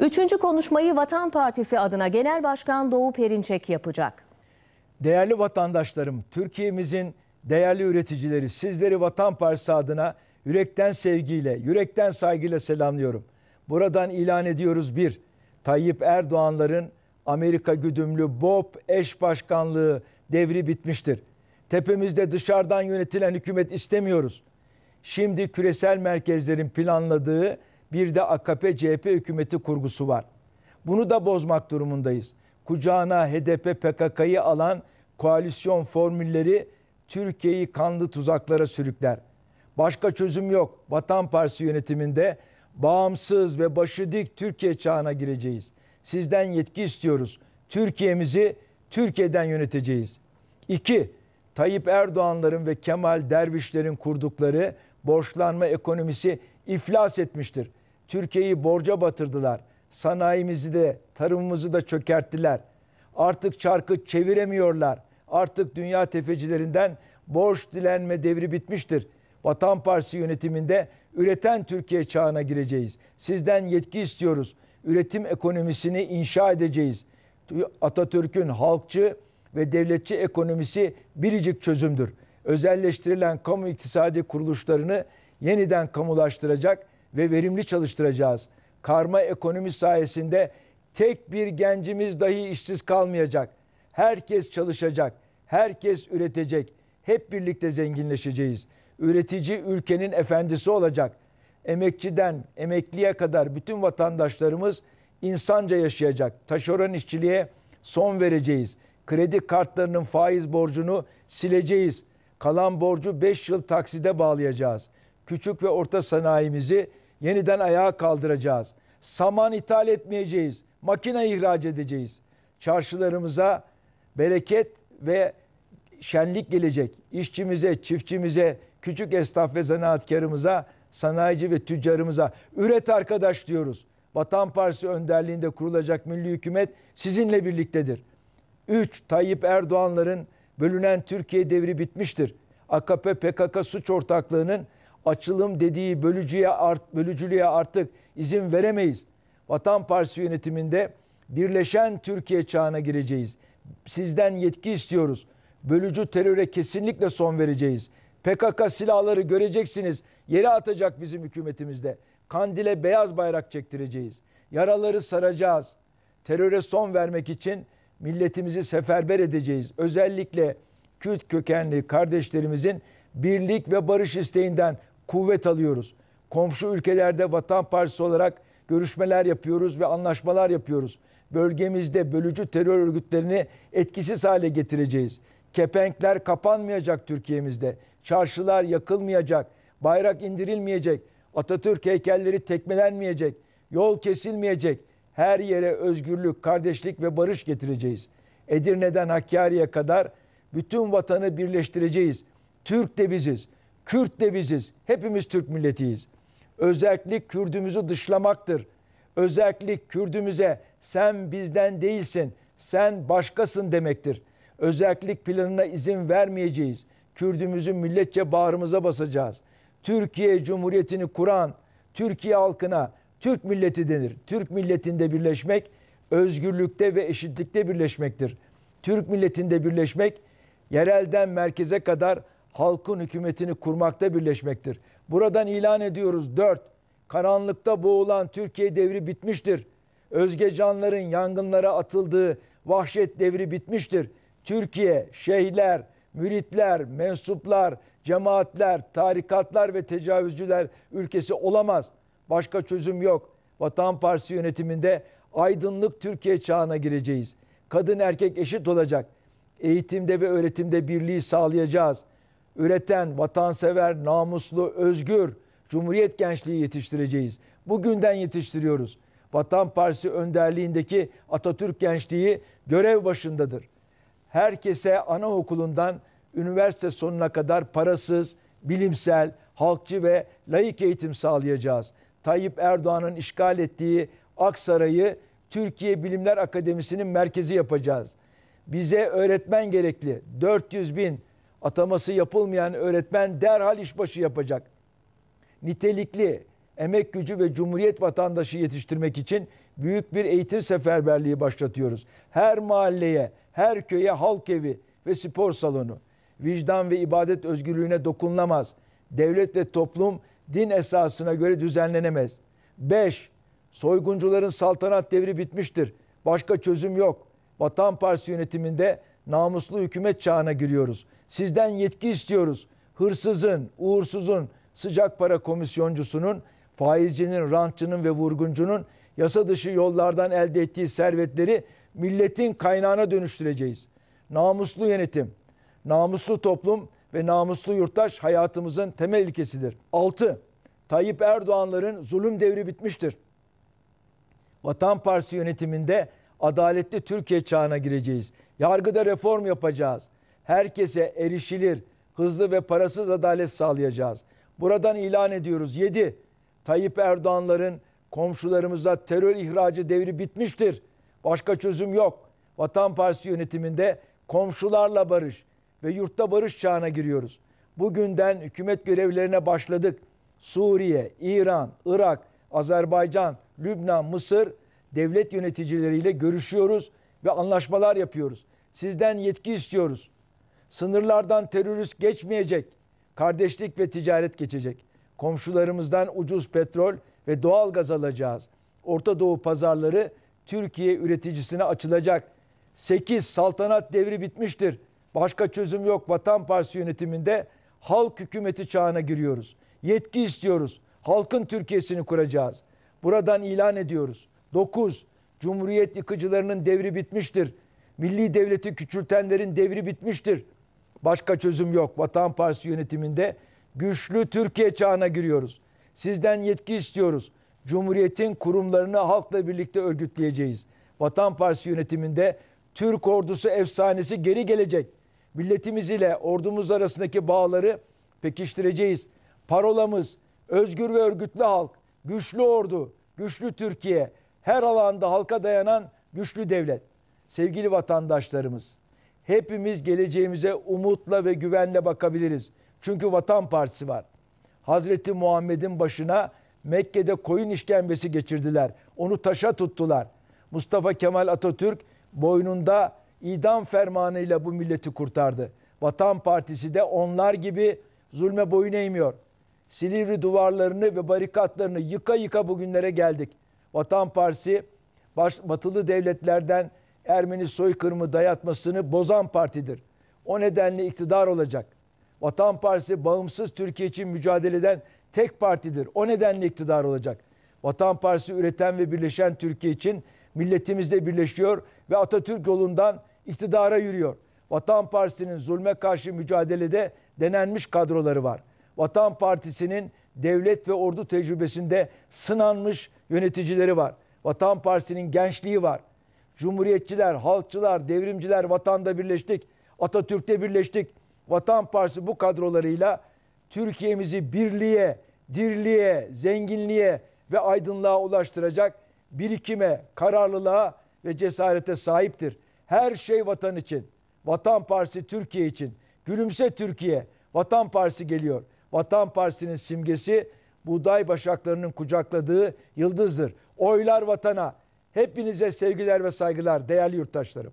Üçüncü konuşmayı Vatan Partisi adına Genel Başkan Doğu Perinçek yapacak. Değerli vatandaşlarım, Türkiye'mizin değerli üreticileri, sizleri Vatan Partisi adına yürekten sevgiyle, yürekten saygıyla selamlıyorum. Buradan ilan ediyoruz bir, Tayyip Erdoğanların Amerika güdümlü BOP eş başkanlığı devri bitmiştir. Tepemizde dışarıdan yönetilen hükümet istemiyoruz. Şimdi küresel merkezlerin planladığı bir de AKP CHP hükümeti kurgusu var. Bunu da bozmak durumundayız. Kucağına HDP PKK'yı alan koalisyon formülleri Türkiye'yi kanlı tuzaklara sürükler. Başka çözüm yok. Vatan Partisi yönetiminde bağımsız ve başı dik Türkiye çağına gireceğiz. Sizden yetki istiyoruz. Türkiye'mizi Türkiye'den yöneteceğiz. İki, Tayyip Erdoğanların ve Kemal Dervişlerin kurdukları borçlanma ekonomisi iflas etmiştir. Türkiye'yi borca batırdılar. Sanayimizi de tarımımızı da çökerttiler. Artık çarkı çeviremiyorlar. Artık dünya tefecilerinden borç dilenme devri bitmiştir. Vatan Partisi yönetiminde üreten Türkiye çağına gireceğiz. Sizden yetki istiyoruz. Üretim ekonomisini inşa edeceğiz. Atatürk'ün halkçı ve devletçi ekonomisi biricik çözümdür. Özelleştirilen kamu iktisadi kuruluşlarını yeniden kamulaştıracak ve verimli çalıştıracağız. Karma ekonomi sayesinde tek bir gencimiz dahi işsiz kalmayacak. Herkes çalışacak, herkes üretecek. Hep birlikte zenginleşeceğiz. Üretici ülkenin efendisi olacak. Emekçiden emekliye kadar bütün vatandaşlarımız insanca yaşayacak. Taşeron işçiliğe son vereceğiz. Kredi kartlarının faiz borcunu sileceğiz. Kalan borcu 5 yıl takside bağlayacağız. Küçük ve orta sanayimizi yeniden ayağa kaldıracağız. Saman ithal etmeyeceğiz. Makine ihraç edeceğiz. Çarşılarımıza bereket ve şenlik gelecek. İşçimize, çiftçimize, küçük esnaf ve zanaatkarımıza, sanayici ve tüccarımıza üret arkadaş diyoruz. Vatan Partisi önderliğinde kurulacak milli hükümet sizinle birliktedir. 3. Tayyip Erdoğanların bölünen Türkiye devri bitmiştir. AKP PKK suç ortaklığının açılım dediği bölücüye art, bölücülüğe artık izin veremeyiz. Vatan Partisi yönetiminde birleşen Türkiye çağına gireceğiz. Sizden yetki istiyoruz. Bölücü teröre kesinlikle son vereceğiz. PKK silahları göreceksiniz. Yere atacak bizim hükümetimizde. Kandile beyaz bayrak çektireceğiz. Yaraları saracağız. Teröre son vermek için milletimizi seferber edeceğiz. Özellikle Kürt kökenli kardeşlerimizin birlik ve barış isteğinden kuvvet alıyoruz. Komşu ülkelerde Vatan Partisi olarak görüşmeler yapıyoruz ve anlaşmalar yapıyoruz. Bölgemizde bölücü terör örgütlerini etkisiz hale getireceğiz. Kepenkler kapanmayacak Türkiye'mizde. Çarşılar yakılmayacak. Bayrak indirilmeyecek. Atatürk heykelleri tekmelenmeyecek. Yol kesilmeyecek. Her yere özgürlük, kardeşlik ve barış getireceğiz. Edirne'den Hakkari'ye kadar bütün vatanı birleştireceğiz. Türk de biziz, Kürt de biziz. Hepimiz Türk milletiyiz. Özellik Kürdümüzü dışlamaktır. Özellik Kürdümüze sen bizden değilsin, sen başkasın demektir. Özellik planına izin vermeyeceğiz. Kürdümüzü milletçe bağrımıza basacağız. Türkiye Cumhuriyeti'ni kuran Türkiye halkına Türk milleti denir. Türk milletinde birleşmek özgürlükte ve eşitlikte birleşmektir. Türk milletinde birleşmek yerelden merkeze kadar halkın hükümetini kurmakta birleşmektir. Buradan ilan ediyoruz. Dört, karanlıkta boğulan Türkiye devri bitmiştir. Özge canların yangınlara atıldığı vahşet devri bitmiştir. Türkiye, şeyhler, müritler, mensuplar, cemaatler, tarikatlar ve tecavüzcüler ülkesi olamaz. Başka çözüm yok. Vatan Partisi yönetiminde aydınlık Türkiye çağına gireceğiz. Kadın erkek eşit olacak. Eğitimde ve öğretimde birliği sağlayacağız. Üreten, vatansever, namuslu, özgür, Cumhuriyet gençliği yetiştireceğiz. Bugünden yetiştiriyoruz. Vatan Partisi önderliğindeki Atatürk gençliği görev başındadır. Herkese anaokulundan üniversite sonuna kadar parasız, bilimsel, halkçı ve layık eğitim sağlayacağız. Tayyip Erdoğan'ın işgal ettiği Aksaray'ı Türkiye Bilimler Akademisi'nin merkezi yapacağız. Bize öğretmen gerekli. 400 bin ataması yapılmayan öğretmen derhal işbaşı yapacak. Nitelikli emek gücü ve cumhuriyet vatandaşı yetiştirmek için büyük bir eğitim seferberliği başlatıyoruz. Her mahalleye, her köye halk evi ve spor salonu. Vicdan ve ibadet özgürlüğüne dokunulamaz. Devlet ve toplum din esasına göre düzenlenemez. 5. Soyguncuların saltanat devri bitmiştir. Başka çözüm yok. Vatan Partisi yönetiminde namuslu hükümet çağına giriyoruz. Sizden yetki istiyoruz. Hırsızın, uğursuzun, sıcak para komisyoncusunun, faizcinin, rantçının ve vurguncunun yasa dışı yollardan elde ettiği servetleri milletin kaynağına dönüştüreceğiz. Namuslu yönetim, namuslu toplum ve namuslu yurttaş hayatımızın temel ilkesidir. 6. Tayyip Erdoğanların zulüm devri bitmiştir. Vatan Partisi yönetiminde adaletli Türkiye çağına gireceğiz. Yargıda reform yapacağız. Herkese erişilir, hızlı ve parasız adalet sağlayacağız. Buradan ilan ediyoruz. 7. Tayyip Erdoğanların komşularımıza terör ihracı devri bitmiştir. Başka çözüm yok. Vatan Partisi yönetiminde komşularla barış ve yurtta barış çağına giriyoruz. Bugünden hükümet görevlerine başladık. Suriye, İran, Irak, Azerbaycan, Lübnan, Mısır devlet yöneticileriyle görüşüyoruz ve anlaşmalar yapıyoruz. Sizden yetki istiyoruz. Sınırlardan terörist geçmeyecek. Kardeşlik ve ticaret geçecek. Komşularımızdan ucuz petrol ve doğal gaz alacağız. Orta Doğu pazarları Türkiye üreticisine açılacak. 8 saltanat devri bitmiştir. Başka çözüm yok. Vatan Partisi yönetiminde halk hükümeti çağına giriyoruz. Yetki istiyoruz. Halkın Türkiye'sini kuracağız. Buradan ilan ediyoruz. 9. Cumhuriyet yıkıcılarının devri bitmiştir. Milli devleti küçültenlerin devri bitmiştir. Başka çözüm yok. Vatan Partisi yönetiminde güçlü Türkiye çağına giriyoruz. Sizden yetki istiyoruz. Cumhuriyetin kurumlarını halkla birlikte örgütleyeceğiz. Vatan Partisi yönetiminde Türk ordusu efsanesi geri gelecek. Milletimiz ile ordumuz arasındaki bağları pekiştireceğiz. Parolamız özgür ve örgütlü halk, güçlü ordu, güçlü Türkiye, her alanda halka dayanan güçlü devlet. Sevgili vatandaşlarımız, hepimiz geleceğimize umutla ve güvenle bakabiliriz. Çünkü Vatan Partisi var. Hazreti Muhammed'in başına Mekke'de koyun işkembesi geçirdiler. Onu taşa tuttular. Mustafa Kemal Atatürk boynunda idam fermanıyla bu milleti kurtardı. Vatan Partisi de onlar gibi zulme boyun eğmiyor. Silivri duvarlarını ve barikatlarını yıka yıka bugünlere geldik. Vatan Partisi baş, batılı devletlerden Ermeni soykırımı dayatmasını bozan partidir. O nedenle iktidar olacak. Vatan Partisi bağımsız Türkiye için mücadele eden tek partidir. O nedenle iktidar olacak. Vatan Partisi üreten ve birleşen Türkiye için milletimizle birleşiyor ve Atatürk yolundan iktidara yürüyor. Vatan Partisi'nin zulme karşı mücadelede denenmiş kadroları var. Vatan Partisi'nin devlet ve ordu tecrübesinde sınanmış yöneticileri var. Vatan Partisi'nin gençliği var. Cumhuriyetçiler, halkçılar, devrimciler vatanda birleştik. Atatürk'te birleştik. Vatan Partisi bu kadrolarıyla Türkiye'mizi birliğe, dirliğe, zenginliğe ve aydınlığa ulaştıracak birikime, kararlılığa ve cesarete sahiptir. Her şey vatan için. Vatan Partisi Türkiye için. Gülümse Türkiye. Vatan Partisi geliyor. Vatan Partisi'nin simgesi buğday başaklarının kucakladığı yıldızdır. Oylar vatana. Hepinize sevgiler ve saygılar değerli yurttaşlarım.